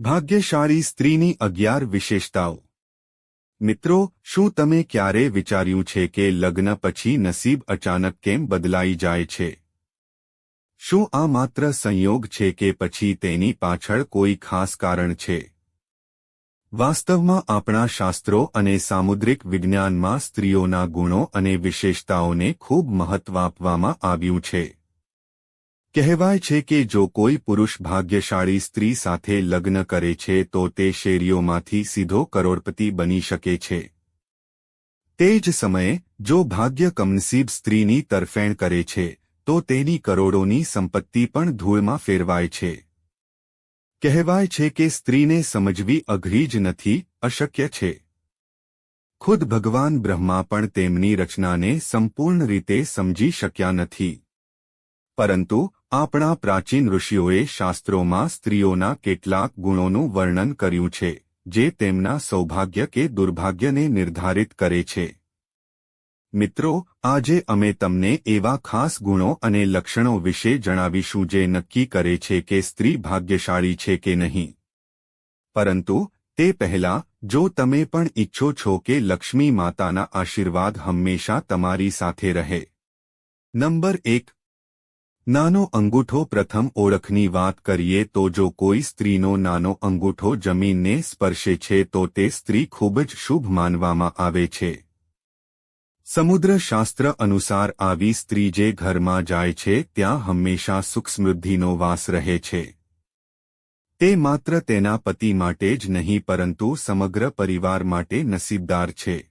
ભાગ્યશાળી સ્ત્રીની અગિયાર વિશેષતાઓ. મિત્રો, શું તમે ક્યારે વિચાર્યું છે કે લગ્ન પછી નસીબ અચાનક કેમ બદલાઈ જાય છે? શું આ માત્ર સંયોગ છે કે પછી તેની પાછળ કોઈ ખાસ કારણ છે? વાસ્તવમાં આપણા શાસ્ત્રો અને સામુદ્રિક વિજ્ઞાનમાં સ્ત્રીઓના ગુણો અને વિશેષતાઓને ખૂબ મહત્વ આપવામાં આવ્યું છે. કહેવાય છે કે જો કોઈ પુરુષ ભાગ્યશાળી સ્ત્રી સાથે લગ્ન કરે છે તો તે શેરીઓમાંથી સીધો કરોડપતિ બની શકે છે. તે જ સમયે, જો ભાગ્ય કમનસીબ સ્ત્રીની તરફેણ કરે છે, તો તેની કરોડોની સંપત્તિ પણ ધૂળમાં ફેરવાય છે. કહેવાય છે કે સ્ત્રીને સમજવી અઘરી જ નથી, અશક્ય છે. ખુદ ભગવાન બ્રહ્મા પણ તેમની રચનાને સંપૂર્ણ રીતે સમજી શક્યા નથી. પરંતુ આપણા પ્રાચીન ઋષિઓએ શાસ્ત્રોમાં સ્ત્રીઓના કેટલાક ગુણોનું વર્ણન કર્યું છે, જે તેમના સૌભાગ્ય કે દુર્ભાગ્યને નિર્ધારિત કરે છે. મિત્રો, આજે અમે તમને એવા ખાસ ગુણો અને લક્ષણો વિશે જણાવીશું જે નક્કી કરે છે કે સ્ત્રી ભાગ્યશાળી છે કે નહીં. પરંતુ, તે પહેલા, જો તમે પણ ઈચ્છો છો કે લક્ષ્મી માતાના આશીર્વાદ હંમેશા તમારી સાથે રહે. નંબર એક નાનો અંગૂઠો પ્રથમ ઓળખની વાત કરીએ તો જો કોઈ સ્ત્રીનો નાનો અંગૂઠો જમીનને સ્પર્શે છે તો તે સ્ત્રી ખૂબ જ શુભ માનવામાં આવે છે. સમુદ્રશાસ્ત્ર અનુસાર આવી સ્ત્રી જે ઘરમાં જાય છે ત્યાં હંમેશા સુખ સમૃદ્ધિનો વાસ રહે છે. તે માત્ર તેના પતિ માટે જ નહીં પરંતુ સમગ્ર પરિવાર માટે નસીબદાર છે.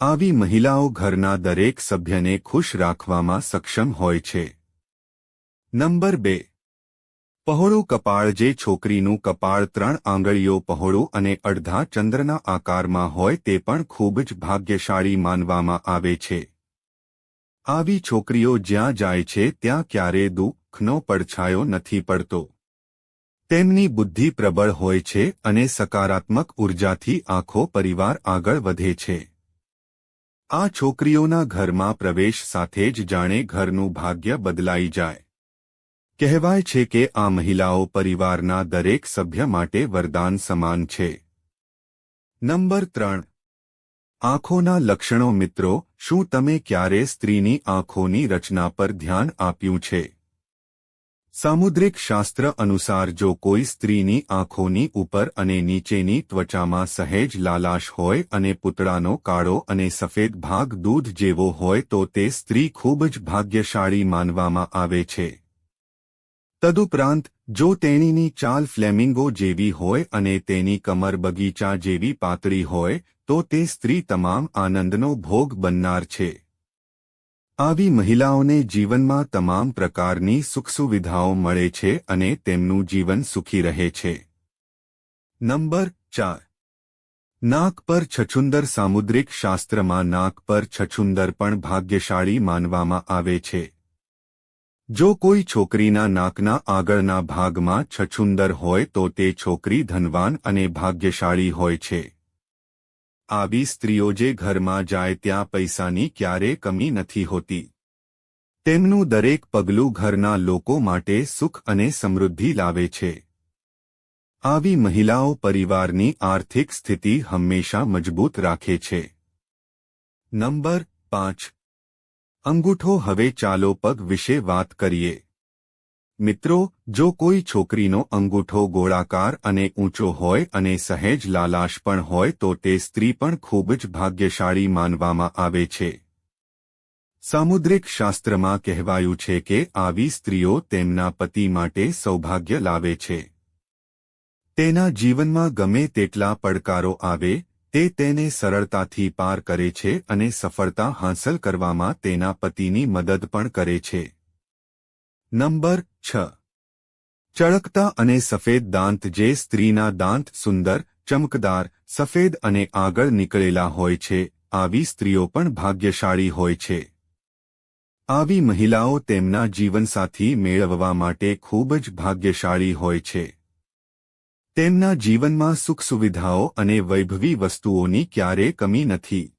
આવી મહિલાઓ ઘરના દરેક સભ્યને ખુશ રાખવામાં સક્ષમ હોય છે. નંબર બે. પહોળું કપાળ જે છોકરીનું કપાળ ત્રણ આંગળીઓ પહોળું અને અડધા ચંદ્રના આકારમાં હોય તે પણ ખૂબ જ ભાગ્યશાળી માનવામાં આવે છે. આવી છોકરીઓ જ્યાં જાય છે ત્યાં ક્યારે દુઃખનો પડછાયો નથી પડતો. તેમની બુદ્ધિ પ્રબળ હોય છે અને સકારાત્મક ઉર્જાથી આખો પરિવાર આગળ વધે છે. આ છોકરીઓના ઘરમાં પ્રવેશ સાથે જ જાણે ઘરનું ભાગ્ય બદલાઈ જાય. કહેવાય છે કે આ મહિલાઓ પરિવારના દરેક સભ્ય માટે વરદાન સમાન છે. નંબર ત્રણ. આંખોના લક્ષણો મિત્રો, શું તમે ક્યારે સ્ત્રીની આંખોની રચના પર ધ્યાન આપ્યું છે? સામુદ્રિક શાસ્ત્ર અનુસાર જો કોઈ સ્ત્રીની આંખોની ઉપર અને નીચેની ત્વચામાં સહેજ લાલાશ હોય અને પૂતળાનો કાળો અને સફેદ ભાગ દૂધ જેવો હોય તો તે સ્ત્રી ખૂબ જ ભાગ્યશાળી માનવામાં આવે છે. તદુપરાંત, જો તેણીની ચાલ ફ્લેમિંગો જેવી હોય અને તેની કમર બગીચા જેવી પાતળી હોય, તો તે સ્ત્રી તમામ આનંદનો ભોગ બનનાર છે. આવી મહિલાઓને જીવનમાં તમામ પ્રકારની સુખસુવિધાઓ મળે છે અને તેમનું જીવન સુખી રહે છે. નંબર ચાર. નાક પર છછુંદર સામુદ્રિક શાસ્ત્રમાં નાક પર છછુંદર પણ ભાગ્યશાળી માનવામાં આવે છે. જો કોઈ છોકરીના નાકના આગળના ભાગમાં છછુંદર હોય તો તે છોકરી ધનવાન અને ભાગ્યશાળી હોય છે. આવી સ્ત્રીઓ જે ઘરમાં જાય ત્યાં પૈસાની ક્યારે કમી નથી હોતી. તેમનું દરેક પગલું ઘરના લોકો માટે સુખ અને સમૃદ્ધિ લાવે છે. આવી મહિલાઓ પરિવારની આર્થિક સ્થિતિ હંમેશા મજબૂત રાખે છે. નંબર પાંચ. અંગૂઠો હવે ચાલો પગ વિશે વાત કરીએ. મિત્રો, જો કોઈ છોકરીનો અંગૂઠો ગોળાકાર અને ઊંચો હોય અને સહેજ લાલાશ પણ હોય તો તે સ્ત્રી પણ ખૂબ જ ભાગ્યશાળી માનવામાં આવે છે. સામુદ્રિક શાસ્ત્રમાં કહેવાયું છે કે આવી સ્ત્રીઓ તેમના પતિ માટે સૌભાગ્ય લાવે છે. તેના જીવનમાં ગમે તેટલા પડકારો આવે તે તેને સરળતાથી પાર કરે છે અને સફળતા હાંસલ કરવામાં તેના પતિની મદદ પણ કરે છે. નંબર છ. ચળકતા અને સફેદ દાંત જે સ્ત્રીના દાંત સુંદર, ચમકદાર, સફેદ અને આગળ નીકળેલા હોય છે, આવી સ્ત્રીઓ પણ ભાગ્યશાળી હોય છે. આવી મહિલાઓ તેમના જીવનસાથી મેળવવા માટે ખૂબ જ ભાગ્યશાળી હોય છે. તેમના જીવનમાં સુખ સુવિધાઓ અને વૈભવી વસ્તુઓની ક્યારે કમી નથી.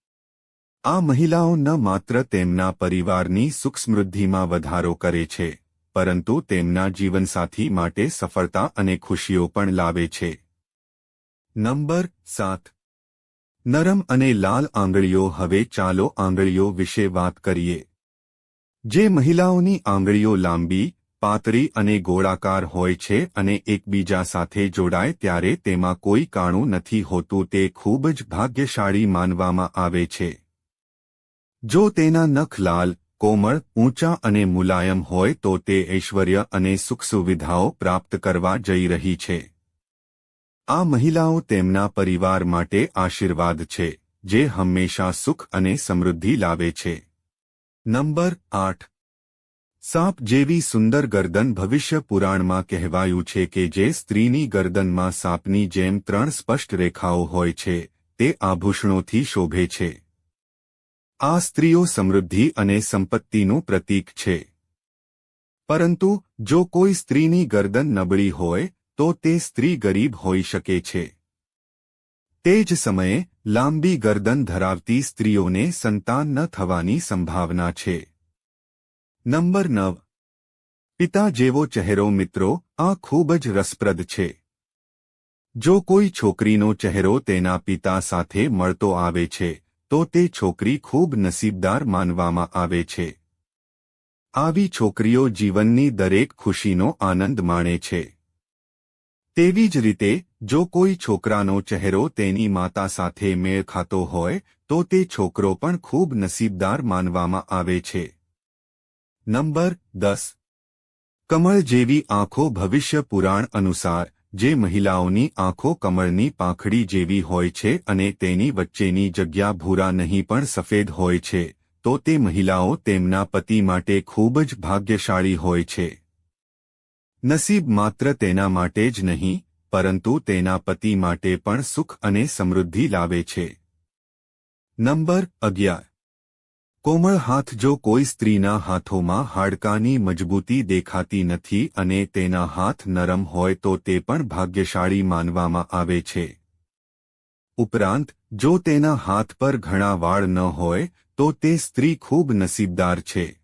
આ મહિલાઓ ન માત્ર તેમના પરિવારની સુખ સમૃદ્ધિમાં વધારો કરે છે, પરંતુ તેમના જીવનસાથી માટે સફળતા અને ખુશીઓ પણ લાવે છે. નંબર સાત. નરમ અને લાલ આંગળીઓ, હવે ચાલો આંગળીઓ વિશે વાત કરીએ. જે મહિલાઓની આંગળીઓ લાંબી પાતળી અને ગોળાકાર હોય છે અને એકબીજા સાથે જોડાય ત્યારે તેમાં કોઈ કાણું નથી હોતું, તે ખૂબ જ ભાગ્યશાળી માનવામાં આવે છે. જો તેના નખ લાલ, કોમળ, ઊંચા અને મુલાયમ હોય તો તે ઐશ્વર્ય અને સુખ સુવિધાઓ પ્રાપ્ત કરવા જઈ રહી છે. આ મહિલાઓ તેમના પરિવાર માટે આશીર્વાદ છે, જે હંમેશા સુખ અને સમૃદ્ધિ લાવે છે. નંબર આઠ. સાપ જેવી સુંદર ગરદન ભવિષ્ય પુરાણમાં કહેવાયું છે કે જે સ્ત્રીની ગરદનમાં સાપની જેમ ત્રણ સ્પષ્ટ રેખાઓ હોય છે, તે આભૂષણોથી શોભે છે. આ સ્ત્રીઓ સમૃદ્ધિ અને સંપત્તિનું પ્રતીક છે. પરંતુ, જો કોઈ સ્ત્રીની ગરદન નબળી હોય, તો તે સ્ત્રી ગરીબ હોઈ શકે છે. તે જ સમયે, લાંબી ગરદન ધરાવતી સ્ત્રીઓને સંતાન ન થવાની સંભાવના છે. નંબર નવ. પિતા જેવો ચહેરો મિત્રો, આ ખૂબ જ રસપ્રદ છે. જો કોઈ છોકરીનો ચહેરો તેના પિતા સાથે મળતો આવે છે, તો તે છોકરી ખૂબ નસીબદાર માનવામાં આવે છે. આવી છોકરીઓ જીવનની દરેક ખુશીનો આનંદ માણે છે. તેવી જ રીતે, જો કોઈ છોકરાનો ચહેરો તેની માતા સાથે મેળ ખાતો હોય, તો તે છોકરો પણ ખૂબ નસીબદાર માનવામાં આવે છે. નંબર દસ. કમળ જેવી આંખો ભવિષ્ય પુરાણ અનુસાર, જે મહિલાઓની આંખો કમળની પાંખડી જેવી હોય છે અને તેની વચ્ચેની જગ્યા ભૂરા નહીં પણ સફેદ હોય છે, તો તે મહિલાઓ તેમના પતિ માટે ખૂબ જ ભાગ્યશાળી હોય છે. નસીબ માત્ર તેના માટે જ નહીં, પરંતુ તેના પતિ માટે પણ સુખ અને સમૃદ્ધિ લાવે છે. નંબર અગિયાર. કોમળ હાથ જો કોઈ સ્ત્રીના હાથોમાં હાડકાની મજબૂતી દેખાતી નથી અને તેના હાથ નરમ હોય તો તે પણ ભાગ્યશાળી માનવામાં આવે છે. ઉપરાંત, જો તેના હાથ પર ઘણા વાળ ન હોય, તો તે સ્ત્રી ખૂબ નસીબદાર છે.